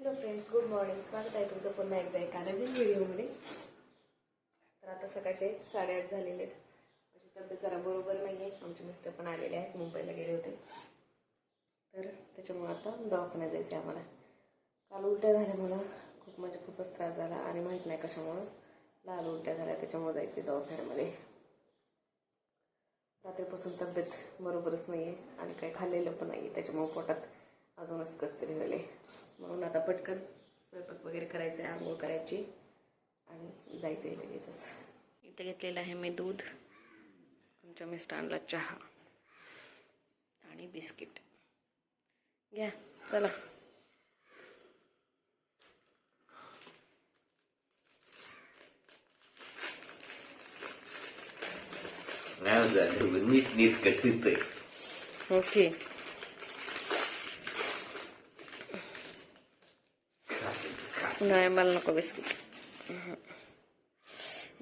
Hello friends good morning स्वागत आहे तुमचं पुन्हा एकदा एका नवीन व्हिडिओमध्ये. तर आता सकाळचे साडेआठ झालेले आहेत. माझी तब्येत जरा बरोबर नाही आहे आमचे मिस्टर पण आलेले आहेत मुंबईला गेले होते. तर त्याच्यामुळे आता दवाखान्यात जायचं आहे आम्हाला. काल उलट्या झाल्या मला. खूप म्हणजे खूपच त्रास झाला आणि माहीत नाही कशामुळं. लाल उलट्या झाल्या त्याच्यामुळे जायचे दवाखान्यामध्ये. रात्रीपासून तब्येत बरोबरच नाही आहे आणि काही खाल्लेलं पण नाही आहे त्याच्यामुळे पोटात अजूनच कस तरी व्हायले म्हणून आता पटकन स्वयंपाक वगैरे करायचं आहे आंघोळ करायची आणि जायचं आहे लगेचच. इथे घेतलेलं आहे मी दूध आमच्या मिस्टरांना चहा आणि बिस्किट. घ्या चला. झालं मीच नीट कठीतोय ओके. नाही मला नको बिस्किट.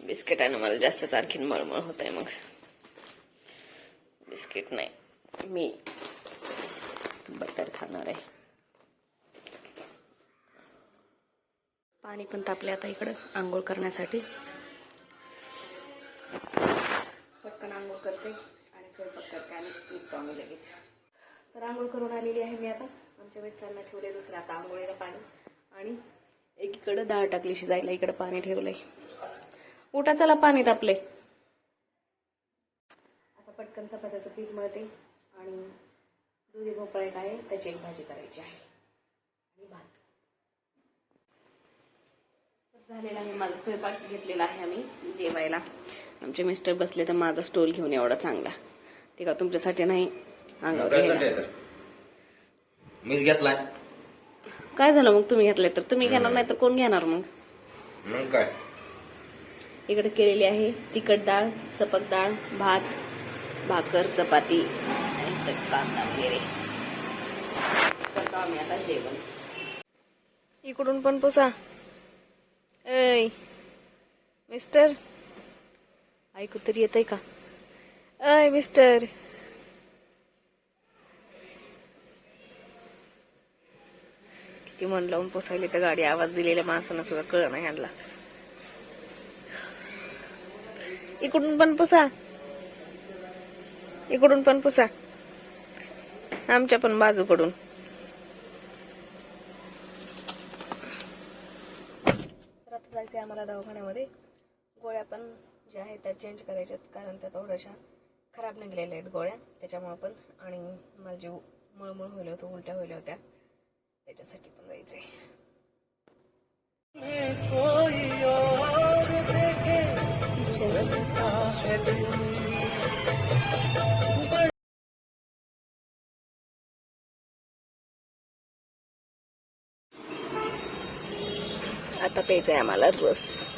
बिस्किट आणि मला जास्तच आणखीन मळमळ होत आहे मग. बिस्किट नाही. मी बटर खाणार आहे. पाणी पण तापले आता इकडं आंघोळ करण्यासाठी. पटकन आंघोळ करते आणि स्वयंपाक करते आणि निघतो आम्ही लगेच. तर आंघोळ करून आलेली आहे मी आता. आमच्या मिस्टरांना ठेवले दुसरं. आता आंघोळीला पाणी आणि एकीकडं डाळ टाकली शिजायला इकडं पाणी ठेवलंय. उठा चला पाणी तापले आता पटकन चपात्याचं पीठ मळते आणि दुधी भोपळा आहे त्याची एक भाजी करायची आहे. आणि भात. झालेला आहे माझा स्वयंपाक घेतलेला आहे आम्ही जेवायला. आमचे मिस्टर बसले तर माझा स्टोल घेऊन एवढा चांगला. ते का तुमच्यासाठी नाही? अंगावर. मीच घेतलाय. काय झालं मग तुम्ही घेतले तर? तुम्ही घेणार नाही तर कोण घेणार मग? मग काय? इकडे केलेली आहे तिखट डाळ सपक डाळ भात भाकर चपाती आणि कांदा वगैरे. करतो आम्ही आता जेवण. इकडून पण पुसा. ऐ मिस्टर. ऐकू तरी येत का? ऐ मिस्टर. ती मन लावून पुसायली तर गाडी आवाज दिलेल्या माणसानं सुद्धा कळ नाही आणला. इकडून पण पुसा. इकडून पण पुसा. आमच्या पण बाजूकडून. तर आता जायचंय आम्हाला दवाखान्यामध्ये. गोळ्या पण ज्या आहेत त्या चेंज करायच्यात कारण त्या थोड्याशा खराब निघलेल्या आहेत गोळ्या. त्याच्यामुळं पण आणि मला जीव मळमळ होईल होतं उलट्या होईल होत्या त्याच्यासाठी पण जायचंय. आता प्यायचंय आम्हाला रस.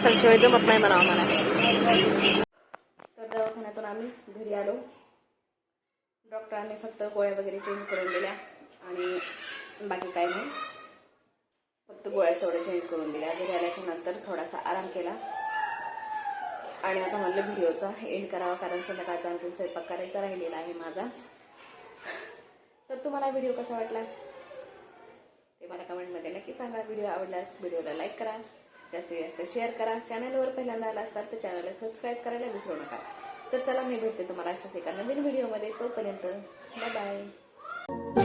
मसाल्याशिवाय जमत नाही म्हणा आम्हाला तर दवाखान्यातून आम्ही घरी आलो. डॉक्टरांनी फक्त गोळ्या वगैरे चेंज करून दिल्या आणि बाकी काय नाही. फक्त गोळ्या तेवढ्या चेंज करून दिल्या. घरी आल्याच्यानंतर थोडासा आराम केला. आणि आता म्हणलं व्हिडिओचा एंड करावा कारण संध्याकाळचा आणखी स्वयंपाक करायचा राहिलेला आहे माझा. तर तुम्हाला व्हिडिओ कसा वाटला? ते मला कमेंटमध्ये नक्की सांगा. व्हिडिओ आवडल्यास व्हिडिओला लाईक करा. जास्तीत जास्त शेअर करा. चॅनलवर पहिल्यांदा आला असतात तर चॅनलला सबस्क्राईब करायला विसरू नका. तर चला मी भेटते तुम्हाला अशाच एका नवीन व्हिडिओमध्ये तोपर्यंत बाय बाय